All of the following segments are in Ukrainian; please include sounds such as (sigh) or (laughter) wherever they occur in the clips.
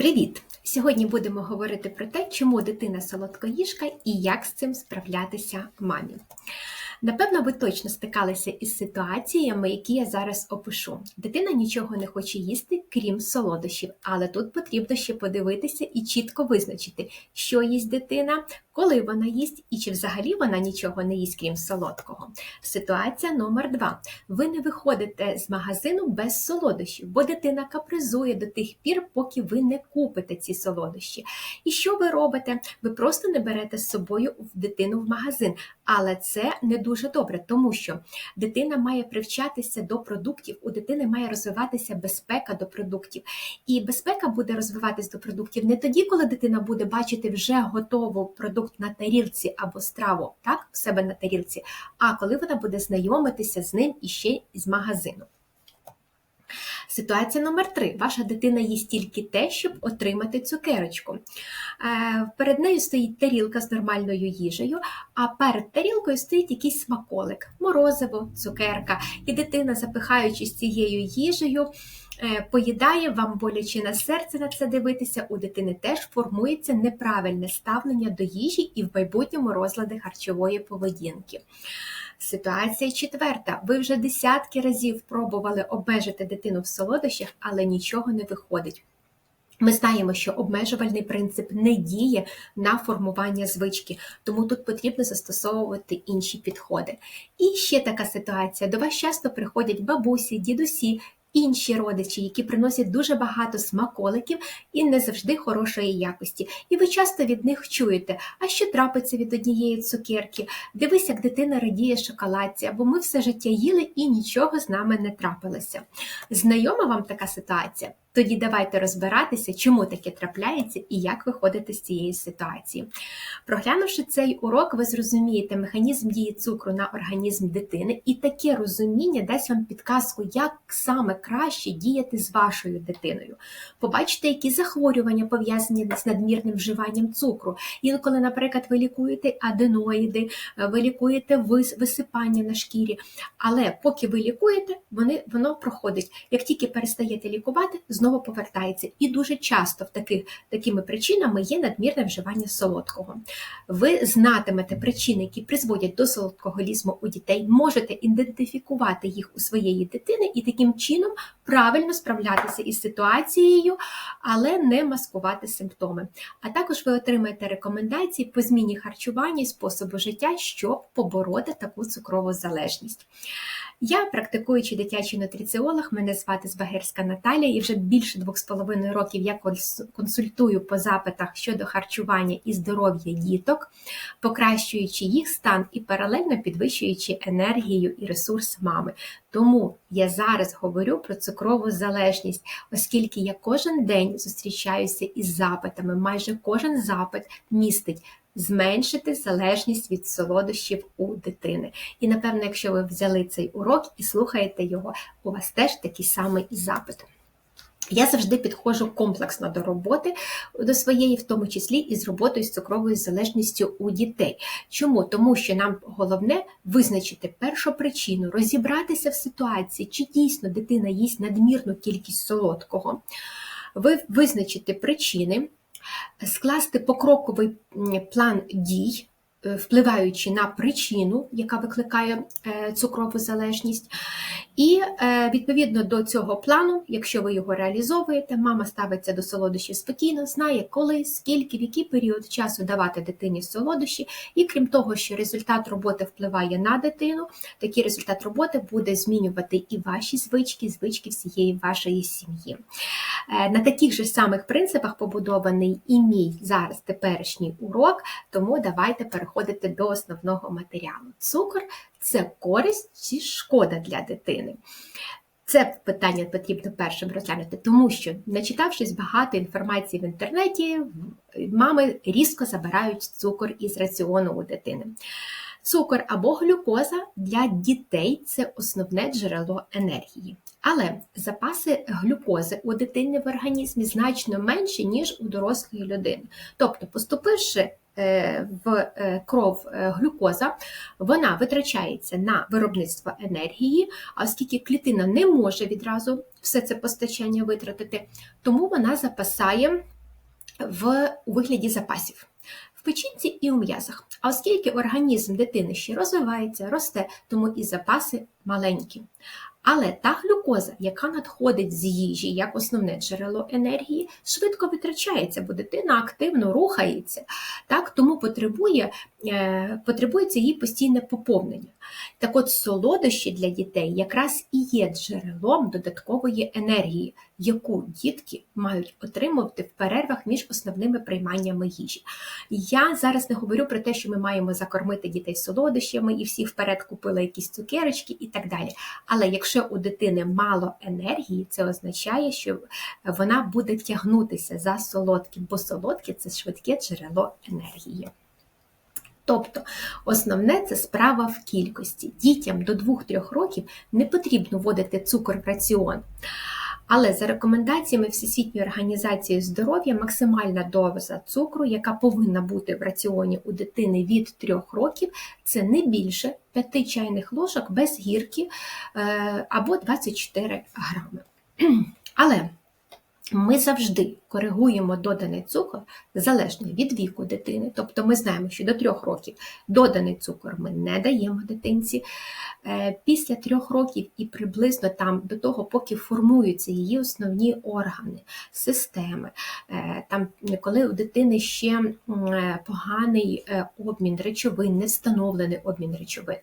Привіт! Сьогодні будемо говорити про те, чому дитина солодкоїжка і як з цим справлятися мамі. Напевно, ви точно стикалися із ситуаціями, які я зараз опишу. Дитина нічого не хоче їсти, крім солодощів, але тут потрібно ще подивитися і чітко визначити, що їсть дитина, коли вона їсть і чи взагалі вона нічого не їсть, крім солодкого. Ситуація номер два. Ви не виходите з магазину без солодощів, бо дитина капризує до тих пір, поки ви не купите ці солодощі. І що ви робите? Ви просто не берете з собою дитину в магазин. Але це не дуже добре, тому що дитина має привчатися до продуктів, у дитини має розвиватися безпека до продуктів. І безпека буде розвиватися до продуктів не тоді, коли дитина буде бачити вже готову продукт на тарілці або страву, так, в себе на тарілці, а коли вона буде знайомитися з ним іще з магазину. Ситуація номер три. Ваша дитина їсть тільки те, щоб отримати цукерочку. Е, перед нею стоїть тарілка з нормальною їжею, а перед тарілкою стоїть якийсь смаколик, морозиво, цукерка. І дитина, запихаючись цією їжею, е, поїдає вам боляче на серце на це дивитися, у дитини теж формується неправильне ставлення до їжі і в майбутньому розлади харчової поведінки. Ситуація четверта. Ви вже десятки разів пробували обмежити дитину в солодощах, але нічого не виходить. Ми знаємо, що обмежувальний принцип не діє на формування звички, тому тут потрібно застосовувати інші підходи. І ще така ситуація: до вас часто приходять бабусі, дідусі інші родичі, які приносять дуже багато смаколиків і не завжди хорошої якості. І ви часто від них чуєте, а що трапиться від однієї цукерки? Дивись, як дитина радіє шоколадці, або ми все життя їли і нічого з нами не трапилося. Знайома вам така ситуація? Тоді давайте розбиратися, чому таке трапляється і як виходити з цієї ситуації. Проглянувши цей урок, ви зрозумієте механізм дії цукру на організм дитини, і таке розуміння дасть вам підказку, як саме краще діяти з вашою дитиною. Побачите, які захворювання пов'язані з надмірним вживанням цукру. Інколи, наприклад, ви лікуєте аденоїди, ви лікуєте висипання на шкірі, але поки ви лікуєте, вони, воно проходить. Як тільки перестаєте лікувати, знову повертається. І дуже часто в таких, такими причинами є надмірне вживання солодкого. Ви знатимете причини, які призводять до солодкоголізму у дітей, можете ідентифікувати їх у своєї дитини і таким чином правильно справлятися із ситуацією, але не маскувати симптоми. А також ви отримаєте рекомендації по зміні харчування і способу життя, щоб побороти таку цукрову залежність. Я практикуючий дитячий нутриціолог, мене звати Збагерська Наталія, і вже більше двох з половиною років я консультую по запитах щодо харчування і здоров'я діток, покращуючи їх стан і паралельно підвищуючи енергію і ресурс мами. Тому я зараз говорю про цукрову залежність, оскільки я кожен день зустрічаюся із запитами. Майже кожен запит містить зменшити залежність від солодощів у дитини. І, напевно, якщо ви взяли цей урок і слухаєте його, у вас теж такий самий запит. Я завжди підходжу комплексно до роботи до своєї, в тому числі і з роботою з цукровою залежністю у дітей. Чому? Тому що нам головне визначити першу причину, розібратися в ситуації, чи дійсно дитина їсть надмірну кількість солодкого, ви визначите причини скласти покроковий план дій, впливаючи на причину, яка викликає е, цукрову залежність, і е, відповідно до цього плану, якщо ви його реалізовуєте, мама ставиться до солодощів спокійно, знає, коли, скільки, в який період часу давати дитині солодощі. І крім того, що результат роботи впливає на дитину, такий результат роботи буде змінювати і ваші звички, звички всієї вашої сім'ї. Е, на таких же самих принципах побудований і мій зараз теперішній урок, тому давайте переходити до основного матеріалу. Цукор це користь чи шкода для дитини. Це питання потрібно першим розглянути, тому що, начитавшись багато інформації в інтернеті, мами різко забирають цукор із раціону у дитини. Цукор або глюкоза для дітей це основне джерело енергії. Але запаси глюкози у дитини в організмі значно менші, ніж у дорослої людини. Тобто, поступивши в е, кров е, глюкоза, вона витрачається на виробництво енергії, а оскільки клітина не може відразу все це постачання витратити, тому вона запасає в вигляді запасів. В печінці і у м'язах. А оскільки організм дитини ще розвивається, росте, тому і запаси маленькі. Але та глюкоза, яка надходить з їжі як основне джерело енергії, швидко витрачається, бо дитина активно рухається, так, тому потребує, е, потребується її постійне поповнення. Так от солодощі для дітей якраз і є джерелом додаткової енергії, яку дітки мають отримувати в перервах між основними прийманнями їжі. Я зараз не говорю про те, що ми маємо закормити дітей солодощами і всі вперед купили якісь цукерочки і так далі. Але якщо у дитини мало енергії, це означає, що вона буде тягнутися за солодким, бо солодке це швидке джерело енергії. Тобто основне це справа в кількості. Дітям до 2-3 років не потрібно вводити цукор в раціон. Але за рекомендаціями Всесвітньої організації здоров'я максимальна доза цукру, яка повинна бути в раціоні у дитини від 3 років, це не більше 5 чайних ложок без гірки е, або 24 грами. (clears throat) Але ми завжди коригуємо доданий цукор залежно від віку дитини. Тобто ми знаємо, що до трьох років доданий цукор ми не даємо дитинці. Е, після трьох років і приблизно там до того, поки формуються її основні органи, системи, е, там, коли у дитини ще е, поганий обмін речовин, не встановлений обмін речовин,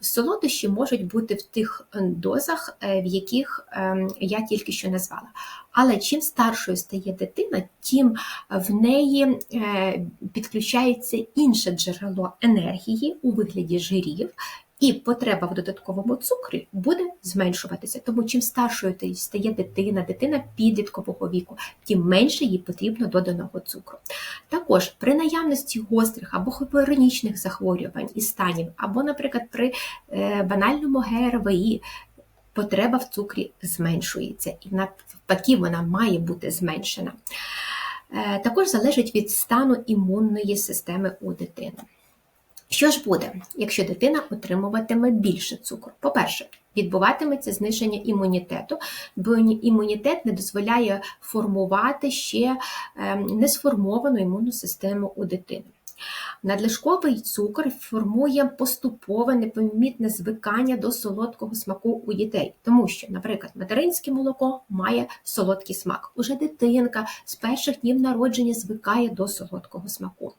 солодощі можуть бути в тих дозах, в яких я тільки що назвала. Але чим старшою стає дитина, тим в неї підключається інше джерело енергії у вигляді жирів, і потреба в додатковому цукрі буде зменшуватися. Тому чим старшою стає дитина, дитина підліткового віку, тим менше їй потрібно доданого цукру. Також при наявності гострих або хіперонічних захворювань і станів, або, наприклад, при е, банальному ГРВІ. Потреба в цукрі зменшується, і навпаки, вона має бути зменшена. Е, також залежить від стану імунної системи у дитини. Що ж буде, якщо дитина отримуватиме більше цукру? По-перше, відбуватиметься зниження імунітету, бо імунітет не дозволяє формувати ще ем, несформовану імунну систему у дитини. Надлишковий цукор формує поступове непомітне звикання до солодкого смаку у дітей, тому що, наприклад, материнське молоко має солодкий смак. Уже дитинка з перших днів народження звикає до солодкого смаку.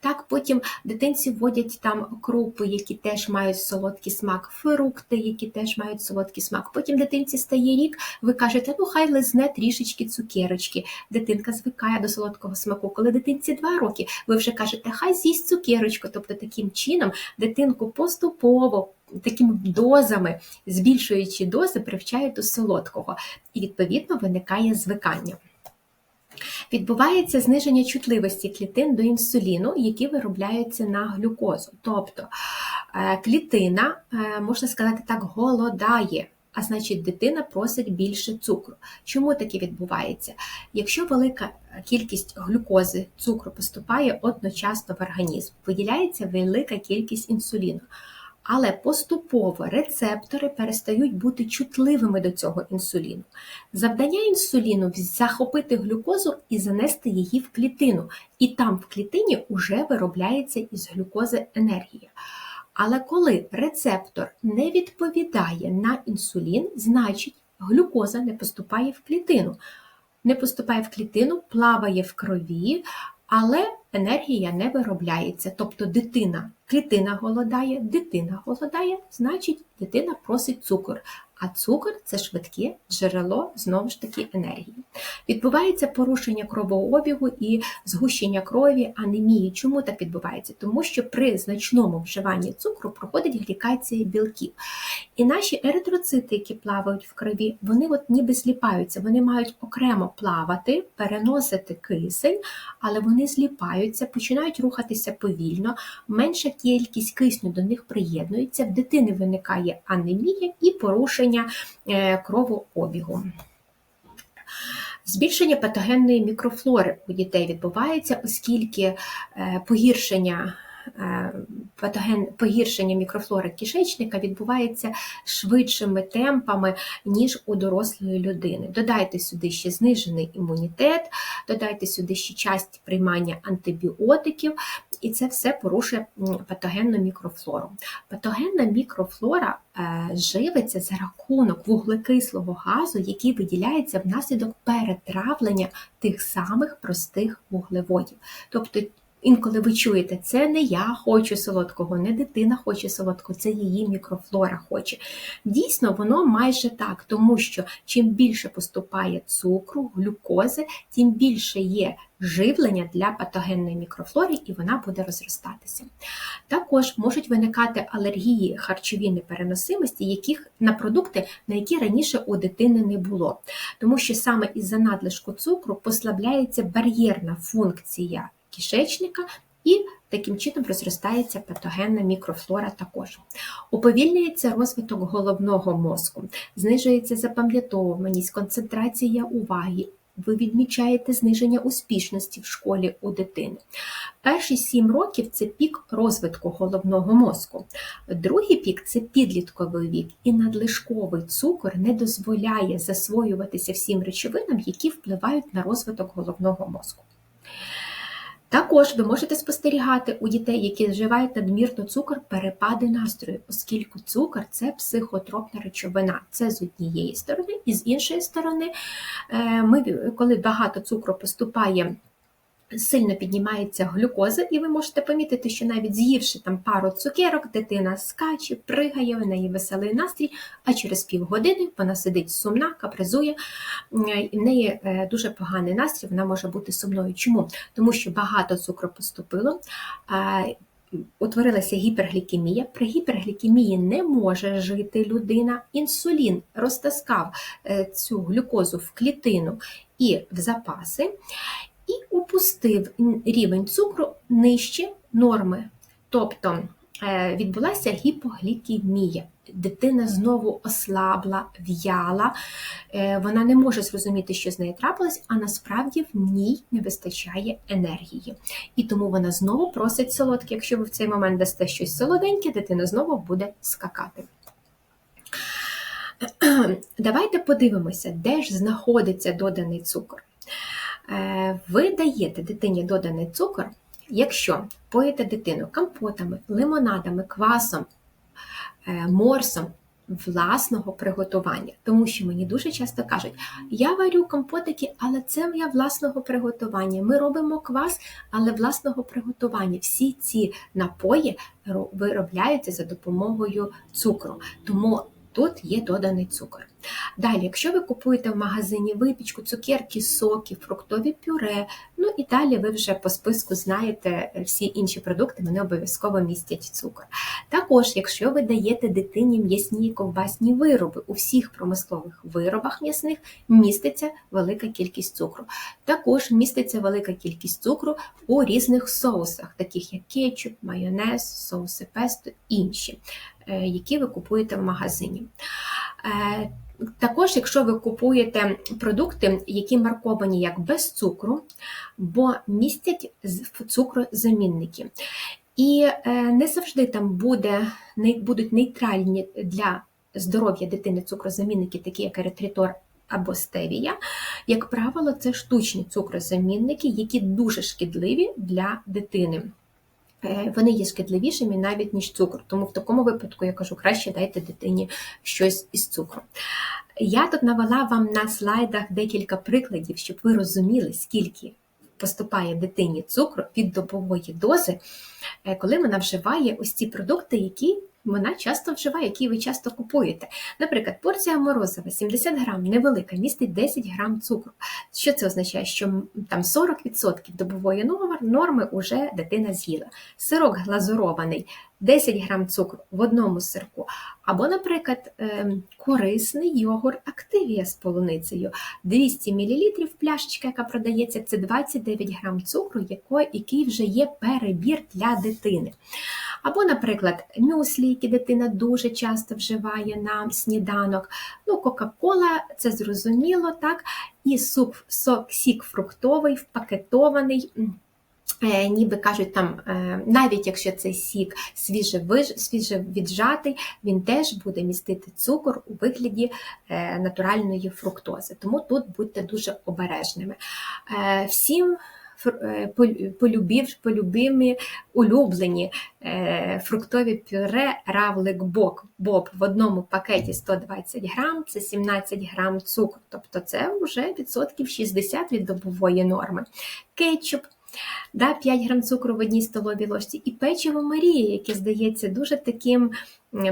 Так, потім дитинці вводять там крупи, які теж мають солодкий смак, фрукти, які теж мають солодкий смак. Потім дитинці стає рік, ви кажете, ну хай лизне трішечки цукерочки. Дитинка звикає до солодкого смаку. Коли дитинці два роки, ви вже кажете, хай з'їсть цукерочку, тобто таким чином дитинку поступово. Такими дозами, збільшуючи дози, привчають до солодкого, і, відповідно, виникає звикання. Відбувається зниження чутливості клітин до інсуліну, які виробляються на глюкозу. Тобто е, клітина, е, можна сказати так, голодає а значить, дитина просить більше цукру. Чому таке відбувається? Якщо велика кількість глюкози, цукру поступає одночасно в організм, виділяється велика кількість інсуліну. Але поступово рецептори перестають бути чутливими до цього інсуліну. Завдання інсуліну захопити глюкозу і занести її в клітину, і там в клітині вже виробляється із глюкози енергія. Але коли рецептор не відповідає на інсулін, значить глюкоза не поступає в клітину. Не поступає в клітину, плаває в крові, але енергія не виробляється. Тобто дитина, клітина голодає, дитина голодає, значить дитина просить цукор. А цукор це швидке джерело знову ж таки енергії. Відбувається порушення кровообігу і згущення крові, анемії. Чому так відбувається? Тому що при значному вживанні цукру проходить глікація білків. І наші еритроцити, які плавають в крові, вони от ніби зліпаються, вони мають окремо плавати, переносити кисень, але вони зліпаються, починають рухатися повільно, менша кількість кисню до них приєднується, в дитини виникає анемія і порушення е, кровообігу. Збільшення патогенної мікрофлори у дітей відбувається, оскільки е, погіршення патоген погіршення мікрофлори кишечника відбувається швидшими темпами, ніж у дорослої людини. Додайте сюди ще знижений імунітет, додайте сюди ще часті приймання антибіотиків, і це все порушує патогенну мікрофлору. Патогенна мікрофлора е, живиться за рахунок вуглекислого газу, який виділяється внаслідок перетравлення тих самих простих вуглеводів. Тобто Інколи ви чуєте, це не я хочу солодкого, не дитина хоче солодкого, це її мікрофлора хоче. Дійсно, воно майже так, тому що чим більше поступає цукру, глюкози, тим більше є живлення для патогенної мікрофлори, і вона буде розростатися. Також можуть виникати алергії харчові непереносимості, яких на продукти, на які раніше у дитини не було. Тому що саме із-за надлишку цукру послабляється бар'єрна функція кишечника, і таким чином розростається патогенна мікрофлора також. Уповільнюється розвиток головного мозку, знижується запам'ятовуваність, концентрація уваги. Ви відмічаєте зниження успішності в школі у дитини. Перші 7 років це пік розвитку головного мозку. Другий пік це підлітковий вік, і надлишковий цукор не дозволяє засвоюватися всім речовинам, які впливають на розвиток головного мозку. Також ви можете спостерігати у дітей, які вживають надмірно цукор, перепади настрою, оскільки цукор це психотропна речовина. Це з однієї сторони, і з іншої сторони, е, ми, коли багато цукру поступає сильно піднімається глюкоза, і ви можете помітити, що навіть з'ївши там пару цукерок, дитина скаче, пригає, в неї веселий настрій, а через півгодини вона сидить сумна, капризує, і в неї е, дуже поганий настрій, вона може бути сумною. Чому? Тому що багато цукру поступило. Утворилася гіперглікемія. При гіперглікемії не може жити людина. Інсулін розтаскав е, цю глюкозу в клітину і в запаси і опустив рівень цукру нижче норми. Тобто е, відбулася гіпоглікемія. Дитина знову ослабла, в'яла, е, вона не може зрозуміти, що з нею трапилось, а насправді в ній не вистачає енергії. І тому вона знову просить солодке. Якщо ви в цей момент дасте щось солоденьке, дитина знову буде скакати. Давайте подивимося, де ж знаходиться доданий цукор. Е, ви даєте дитині доданий цукор, якщо поїте дитину компотами, лимонадами, квасом, е, морсом власного приготування. Тому що мені дуже часто кажуть, я варю компотики, але це моє власного приготування. Ми робимо квас, але власного приготування. Всі ці напої виробляються за допомогою цукру. Тому тут є доданий цукор. Далі, якщо ви купуєте в магазині випічку, цукерки, соки, фруктові пюре, ну і далі ви вже по списку знаєте всі інші продукти, вони обов'язково містять цукор. Також, якщо ви даєте дитині м'ясні ковбасні вироби, у всіх промислових виробах м'ясних міститься велика кількість цукру. Також міститься велика кількість цукру у різних соусах, таких як кетчуп, майонез, соуси песто інші, е, які ви купуєте в магазині. Е, також, якщо ви купуєте продукти, які марковані як без цукру, бо містять цукрозамінники. І е, не завжди там буде, будуть нейтральні для здоров'я дитини цукрозамінники, такі як еритритор або стевія. Як правило, це штучні цукрозамінники, які дуже шкідливі для дитини. Е, вони є шкідливішими навіть ніж цукор. Тому в такому випадку я кажу, краще дайте дитині щось із цукру. Я тут навела вам на слайдах декілька прикладів, щоб ви розуміли, скільки поступає дитині цукру від добової дози, е, коли вона вживає ось ці продукти, які вона часто вживає, які ви часто купуєте. Наприклад, порція морозива 70 грам, невелика, містить 10 грам цукру. Що це означає? Що там 40% добової норми вже дитина з'їла. Сирок глазурований 10 грам цукру в одному сирку. Або, наприклад, ем, корисний йогурт Активія з полуницею. 200 мл пляшечка, яка продається, це 29 грам цукру, який вже є перебір для дитини. Або, наприклад, мюслі, які дитина дуже часто вживає на сніданок. Ну, Кока-Кола, це зрозуміло, так, і суп, сок, сік фруктовий, впакетований. Е, ніби кажуть, там, е, навіть якщо цей сік свіже свіже віджатий, він теж буде містити цукор у вигляді е, натуральної фруктози. Тому тут будьте дуже обережними. Всім полюбів, полюбимі улюблені фруктові пюре равлик бок боб в одному пакеті 120 грам, це 17 грам цукру, тобто це вже відсотків 60 від добової норми. Кетчуп да, 5 грам цукру в одній столовій ложці, і печиво Марії, яке здається дуже таким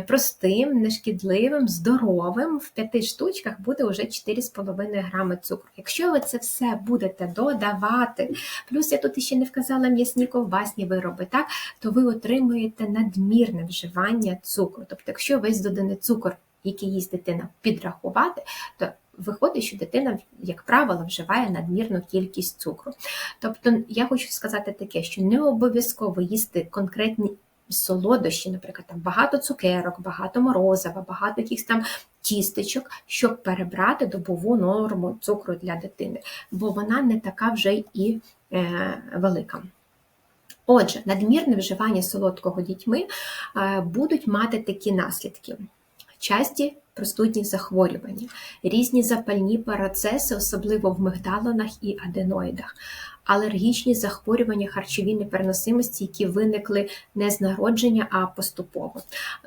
простим, нешкідливим, здоровим. В п'яти штучках буде вже 4,5 грами цукру. Якщо ви це все будете додавати, плюс я тут ще не вказала м'ясні ковбасні вироби, так, то ви отримуєте надмірне вживання цукру. Тобто, якщо весь доданий цукор, який їсть дитина, підрахувати, то виходить, що дитина, як правило, вживає надмірну кількість цукру. Тобто, я хочу сказати таке, що не обов'язково їсти конкретні солодощі, наприклад, там багато цукерок, багато морозива, багато якихось там тістечок, щоб перебрати добову норму цукру для дитини, бо вона не така вже і е, велика. Отже, надмірне вживання солодкого дітьми е, будуть мати такі наслідки часті простудні захворювання, різні запальні процеси, особливо в мигдалинах і аденоїдах, алергічні захворювання харчові непереносимості, які виникли не з народження, а поступово,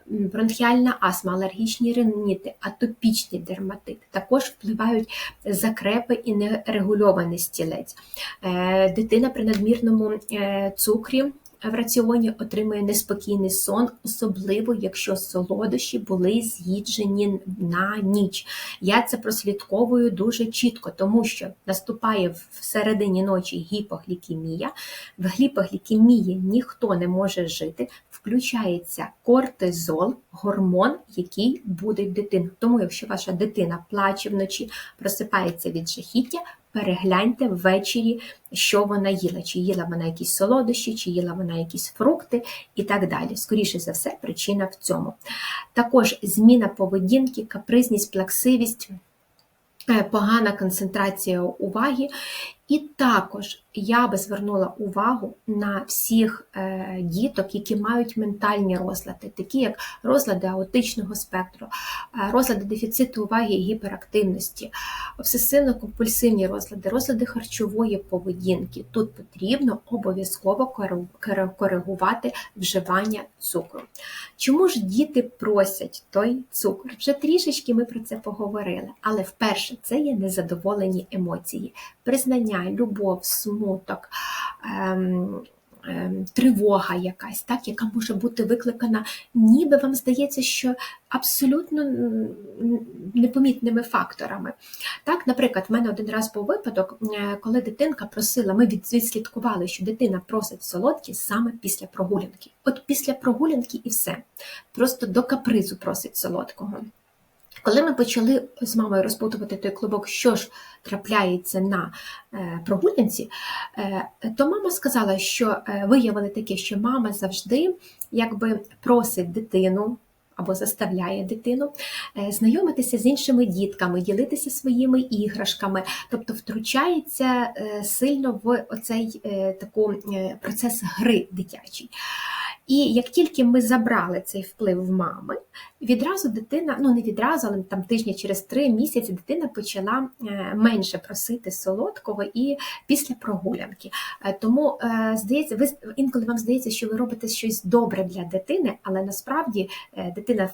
бронхіальна астма, алергічні риніти, атопічний дерматит, також впливають закрепи і нерегульований стілець. Е, дитина при надмірному е, цукрі в раціоні отримує неспокійний сон, особливо якщо солодощі були з'їджені на ніч. Я це прослідковую дуже чітко, тому що наступає в середині ночі гіпоглікемія. В гіпоглікемії ніхто не може жити, включається кортизол, гормон, який буде дитину. Тому, якщо ваша дитина плаче вночі, просипається від жахіття, перегляньте ввечері, що вона їла, чи їла вона якісь солодощі, чи їла вона якісь фрукти і так далі. Скоріше за все, причина в цьому. Також зміна поведінки, капризність, плаксивість. Е, погана концентрація уваги, і також я би звернула увагу на всіх е, діток, які мають ментальні розлади, такі як розлади аутичного спектру, е, розлади дефіциту уваги і гіперактивності, обсесивно-компульсивні розлади, розлади харчової поведінки. Тут потрібно обов'язково коригувати вживання цукру. Чому ж діти просять той цукор? Вже трішечки ми про це поговорили, але вперше це є незадоволені емоції, признання, любов, смуток. Ем, ем, Тривога якась, так, яка може бути викликана, ніби вам здається, що абсолютно непомітними факторами. Так, Наприклад, в мене один раз був випадок, е, коли дитинка просила, ми відслідкували, що дитина просить солодкі саме після прогулянки. От після прогулянки і все. Просто до капризу просить солодкого. Коли ми почали з мамою розпутувати той клубок, що ж трапляється на е, прогулянці, е, то мама сказала, що е, виявили таке, що мама завжди якби просить дитину. Або заставляє дитину знайомитися з іншими дітками, ділитися своїми іграшками, тобто втручається сильно в оцей таку процес гри дитячий. І як тільки ми забрали цей вплив в мами, відразу дитина, ну не відразу, але там тижні через три місяці дитина почала е, менше просити солодкого і після прогулянки. Е, тому е, здається, ви інколи вам здається, що ви робите щось добре для дитини, але насправді дитина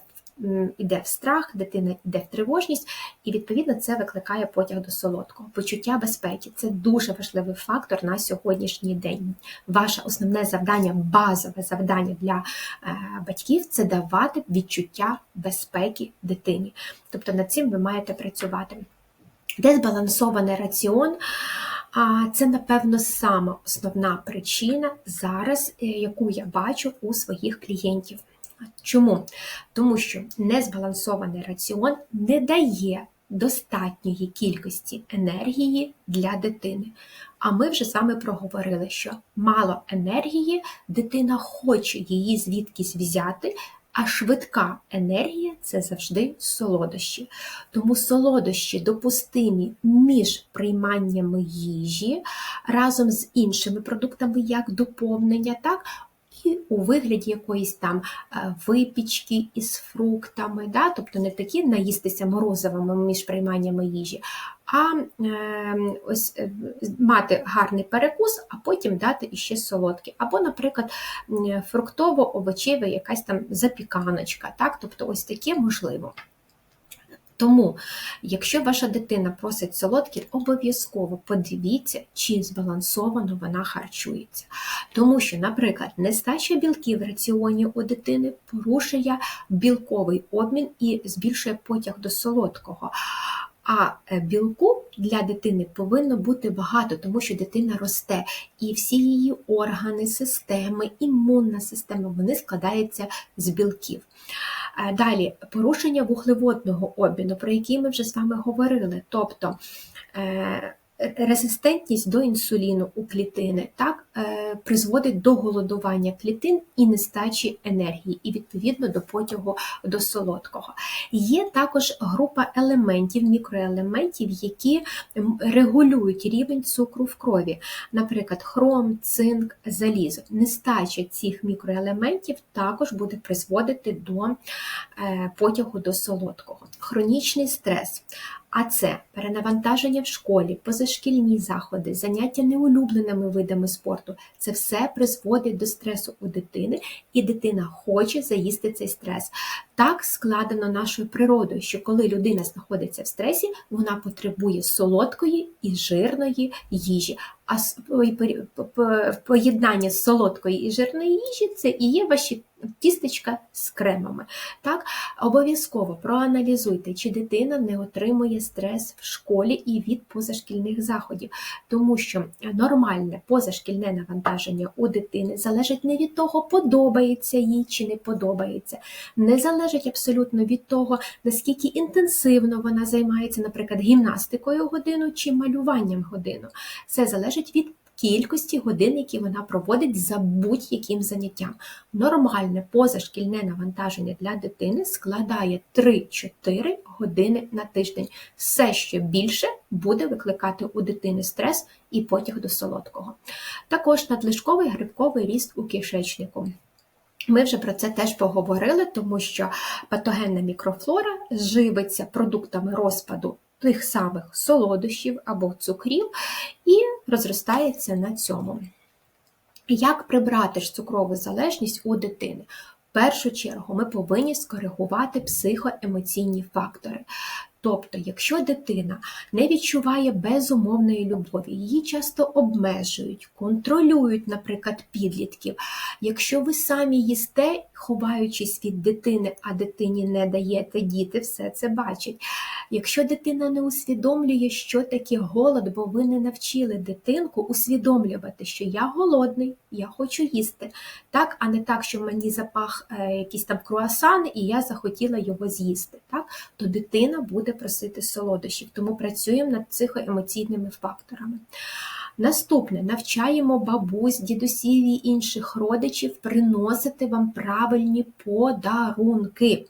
йде в страх, дитина йде в тривожність, і відповідно це викликає потяг до солодкого. Почуття безпеки це дуже важливий фактор на сьогоднішній день. Ваше основне завдання, базове завдання для е, батьків це давати відчуття безпеки дитині. Тобто над цим ви маєте працювати. Де збалансований раціон. А це, напевно, сама основна причина зараз, е, яку я бачу у своїх клієнтів. Чому? Тому що незбалансований раціон не дає достатньої кількості енергії для дитини. А ми вже вами проговорили, що мало енергії, дитина хоче її звідкись взяти, а швидка енергія це завжди солодощі. Тому солодощі допустимі між прийманнями їжі разом з іншими продуктами, як доповнення, так, у вигляді якоїсь там е, випічки із фруктами, да? тобто не такі наїстися морозивами між прийманнями їжі, а е, ось е, мати гарний перекус, а потім дати іще солодкі. Або, наприклад, фруктово-овочева якась там запіканочка, так? тобто ось таке можливо. Тому, якщо ваша дитина просить солодкі, обов'язково подивіться, чи збалансовано вона харчується. Тому що, наприклад, нестача білків в раціоні у дитини порушує білковий обмін і збільшує потяг до солодкого. А е, білку для дитини повинно бути багато, тому що дитина росте, і всі її органи, системи, імунна система вони складаються з білків. Е, далі порушення вуглеводного обміну, про який ми вже з вами говорили. Тобто е, резистентність до інсуліну у клітини так, е, призводить до голодування клітин і нестачі енергії, і відповідно до потягу до солодкого. Є також група елементів, мікроелементів, які регулюють рівень цукру в крові, наприклад, хром, цинк, залізо. Нестача цих мікроелементів також буде призводити до е, потягу до солодкого. Хронічний стрес. А це перенавантаження в школі, позашкільні заходи, заняття неулюбленими видами спорту це все призводить до стресу у дитини, і дитина хоче заїсти цей стрес. Так складено нашою природою, що коли людина знаходиться в стресі, вона потребує солодкої і жирної їжі. А поєднання солодкої і жирної їжі це і є ваші тістечка з кремами. Так, Обов'язково проаналізуйте, чи дитина не отримує стрес в школі і від позашкільних заходів, тому що нормальне позашкільне навантаження у дитини залежить не від того, подобається їй чи не подобається, не залежить абсолютно від того, наскільки інтенсивно вона займається, наприклад, гімнастикою годину чи малюванням годину. Це залежить від кількості годин, які вона проводить за будь-яким заняттям. Нормальне позашкільне навантаження для дитини складає 3-4 години на тиждень. Все ще більше буде викликати у дитини стрес і потяг до солодкого. Також надлишковий грибковий ріст у кишечнику. Ми вже про це теж поговорили, тому що патогенна мікрофлора живиться продуктами розпаду тих самих солодощів або цукрів і розростається на цьому. Як прибрати ж цукрову залежність у дитини? В першу чергу ми повинні скоригувати психоемоційні фактори. Тобто, якщо дитина не відчуває безумовної любові, її часто обмежують, контролюють, наприклад, підлітків. Якщо ви самі їсте, ховаючись від дитини, а дитині не даєте, діти все це бачать. Якщо дитина не усвідомлює, що таке голод, бо ви не навчили дитинку усвідомлювати, що я голодний, я хочу їсти, так, а не так, що мені запах е, якийсь там круасан, і я захотіла його з'їсти, так, то дитина буде просити солодощів, тому працюємо над психоемоційними факторами. Наступне навчаємо бабусь, дідусів і інших родичів приносити вам правильні подарунки.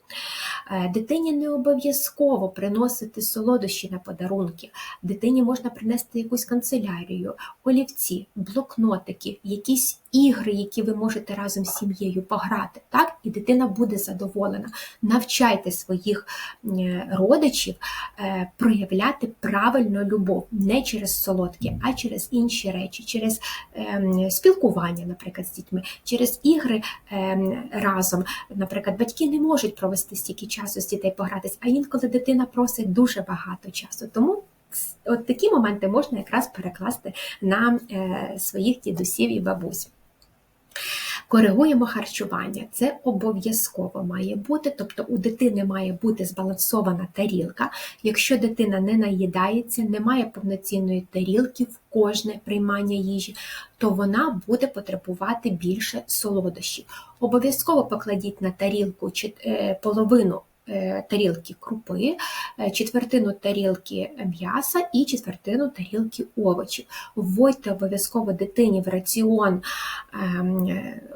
Е, дитині не обов'язково приносити солодощі на подарунки. Дитині можна принести якусь канцелярію, олівці, блокнотики, якісь ігри, які ви можете разом з сім'єю пограти. так? І дитина буде задоволена. Навчайте своїх родичів е, проявляти правильно любов не через солодкі, а через інші речі, через ем, спілкування, наприклад, з дітьми, через ігри ем, разом. Наприклад, батьки не можуть провести стільки часу з дітей погратись, а інколи дитина просить дуже багато часу. Тому от такі моменти можна якраз перекласти на е, своїх дідусів і бабусь. Коригуємо харчування, це обов'язково має бути, тобто у дитини має бути збалансована тарілка. Якщо дитина не наїдається, не має повноцінної тарілки в кожне приймання їжі, то вона буде потребувати більше солодощів. Обов'язково покладіть на тарілку е, половину тарілки крупи, е, четвертину тарілки м'яса і четвертину тарілки овочів. Вводьте обов'язково дитині в раціон ем,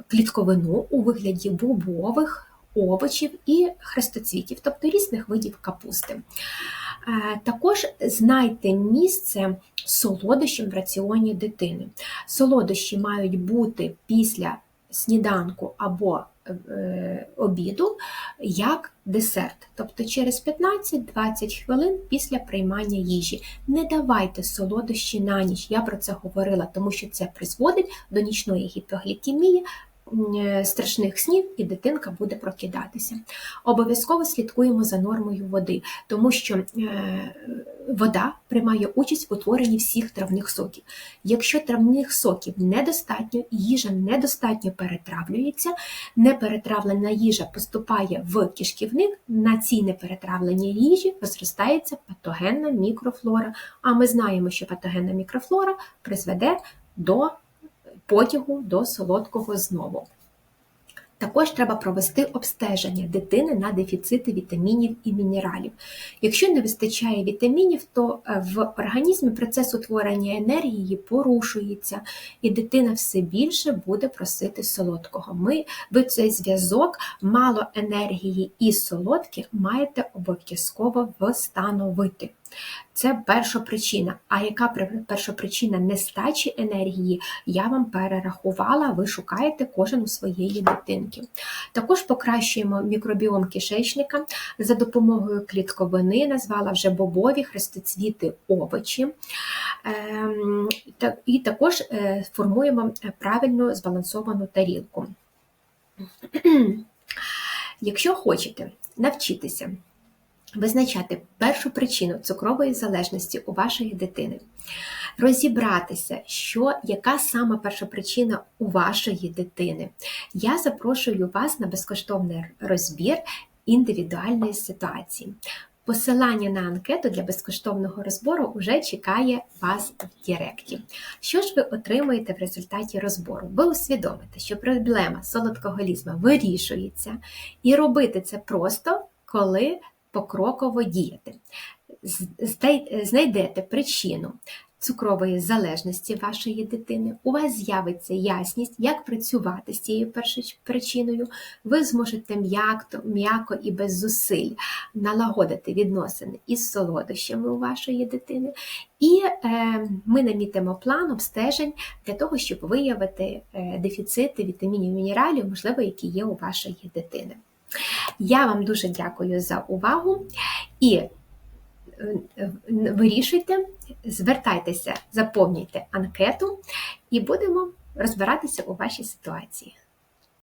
клітковину у вигляді бобових овочів і хрестоцвітів, тобто різних видів капусти. Е, Також знайте місце солодощам в раціоні дитини. Солодощі мають бути після сніданку або е, обіду як десерт, тобто через 15-20 хвилин після приймання їжі. Не давайте солодощі на ніч. Я про це говорила, тому що це призводить до нічної гіпоглікемії, страшних снів, і дитинка буде прокидатися. Обов'язково слідкуємо за нормою води, тому що е, вода приймає участь в утворенні всіх травних соків. Якщо травних соків недостатньо, їжа недостатньо перетравлюється, неперетравлена їжа поступає в кишківник, на цій неперетравленій їжі розростається патогенна мікрофлора. А ми знаємо, що патогенна мікрофлора призведе до потягу до солодкого знову. Також треба провести обстеження дитини на дефіцити вітамінів і мінералів. Якщо не вистачає вітамінів, то е, в організмі процес утворення енергії порушується, і дитина все більше буде просити солодкого. Ми, ви цей зв'язок мало енергії і солодких маєте обов'язково встановити. Це перша причина. А яка перша причина нестачі енергії, я вам перерахувала, ви шукаєте кожен у своєї дитинки. Також покращуємо мікробіом кишечника за допомогою клітковини, назвала вже бобові, хрестоцвіти, овочі. Ем, І також е, формуємо правильну збалансовану тарілку. (clears throat) Якщо хочете навчитися визначати першу причину цукрової залежності у вашої дитини, розібратися, що, яка саме перша причина у вашої дитини, я запрошую вас на безкоштовний розбір індивідуальної ситуації. Посилання на анкету для безкоштовного розбору вже чекає вас в Діректі. Що ж ви отримуєте в результаті розбору? Ви усвідомите, що проблема солодкоголізму вирішується, і робити це просто, коли покроково діяти. Знайдете причину цукрової залежності вашої дитини, у вас з'явиться ясність, як працювати з цією першою причиною, ви зможете м'яко, і без зусиль налагодити відносини із солодощами у вашої дитини. І е, ми намітимо план обстежень для того, щоб виявити е, дефіцити вітамінів і мінералів, можливо, які є у вашої дитини. Я вам дуже дякую за увагу і е, вирішуйте, звертайтеся, заповнюйте анкету і будемо розбиратися у вашій ситуації.